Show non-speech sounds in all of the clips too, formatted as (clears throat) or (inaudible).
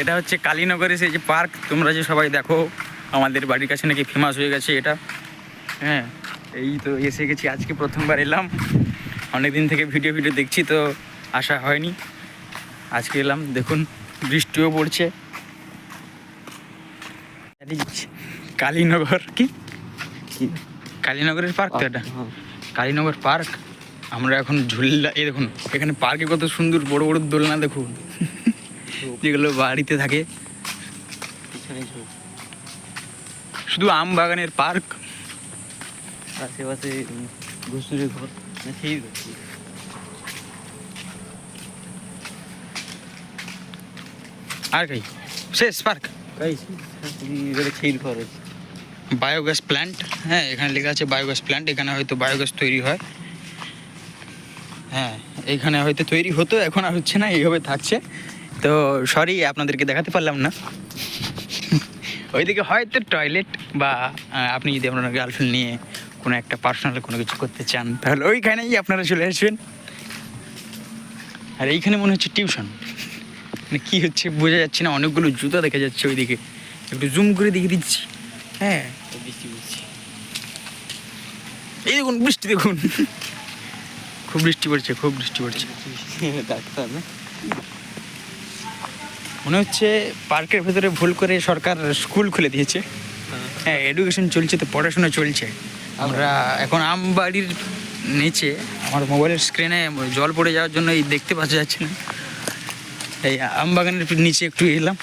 এটা হচ্ছে কালীনগরের সেই যে পার্ক তোমরা যে সবাই দেখো আমাদের বাড়ির কাছে নাকি ফেমাস হয়ে গেছে এটা। হ্যাঁ এই তো এসে গেছি আজকে প্রথমবার এলাম। অনেক দিন থেকে ভিডিও ভিডিও দেখছি তো আসা হয়নি। আজকে এলাম দেখুন বৃষ্টিও পড়ছে। কালীনগর কি? কালীনগরের পার্ক তো এটা? হ্যাঁ। কালীনগর পার্ক আমরা এখন ঝুললা এই দেখুন এখানে পার্কে কত সুন্দর বড় বড় দোলনা দেখুন। যেগুলো বাড়িতে থাকে। শুধু আম বাগানের পার্ক। আশেপাশে ঘর। সেই আর শেষ পার্ক। বায়োগ্যাস প্ল্যান্ট হ্যাঁ এখানে লেখা আছে বায়োগ্যাস প্ল্যান্ট এখানে হয়তো বায়োগ্যাস তৈরি হয়। হ্যাঁ এখানে হয়তো তৈরি হতো এখন আর হচ্ছে না এইভাবে থাকছে। তো সরি আপনাদেরকে দেখাতে পারলাম না। ওইদিকে হয়তো টয়লেট বা আপনি যদি আপনার গার্লফ্রেন্ড নিয়ে কোনো একটা পার্সোনাল কোনো কিছু করতে চান, তাহলে ওইখানেই আপনারা চলে আসবেন। আর এইখানে মনে হচ্ছে টিউশন মানে কী হচ্ছে বোঝা যাচ্ছে না, অনেকগুলো জুতা দেখা যাচ্ছে ওইদিকে। একটু জুম করে দেখিয়ে দিচ্ছি। হ্যাঁ বৃষ্টি এই দেখুন, বৃষ্টি দেখুন। খুব বৃষ্টি পড়ছে, খুব বৃষ্টি পড়ছে। ডাক্তার মনে হচ্ছে পার্কের ভেতরে ভুল করে সরকার স্কুল খুলে দিয়েছে। হ্যাঁ। এডুকেশন চলছে তো পড়াশোনা চলছে। আমরা এখন আমবাড়ির নিচে আমার মোবাইলের স্ক্রিনে জল পড়ে যাওয়ার জন্য এই দেখতে পাওয়া যাচ্ছে না। এই আম বাগানের নিচে একটু এলাম।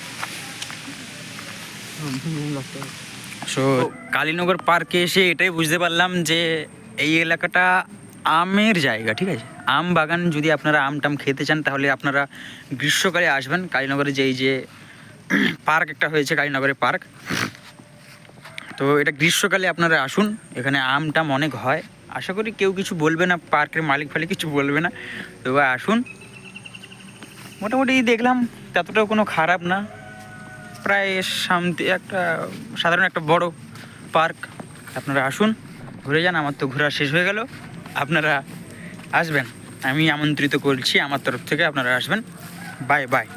সো কালীনগর পার্কে এসে এটাই বুঝতে পারলাম যে এই এলাকাটা আমের জায়গা ঠিক আছে? আম বাগান যদি আপনারা আম টাম খেতে চান, তাহলে আপনারা গ্রীষ্মকালে আসবেন। কালীনগরে যে যে (clears throat) পার্ক একটা হয়েছে, কালীনগরে পার্ক। তো এটা গ্রীষ্মকালে আপনারা আসুন, এখানে আম টাম অনেক হয়। আশা করি কেউ কিছু বলবে না, পার্কের মালিক ফালিক কিছু বলবে না। তবে আসুন। মোটামুটি দেখলাম, ততটাও কোনো খারাপ না। প্রায় শান্তি, একটা সাধারণ একটা বড় পার্ক। আপনারা আসুন, ঘুরে যান, আমার তো ঘোরা শেষ হয়ে গেল। আপনারা আসবেন। আমি আমন্ত্রিত করছি আমার তরফ থেকে আপনারা আসবেন। Bye bye.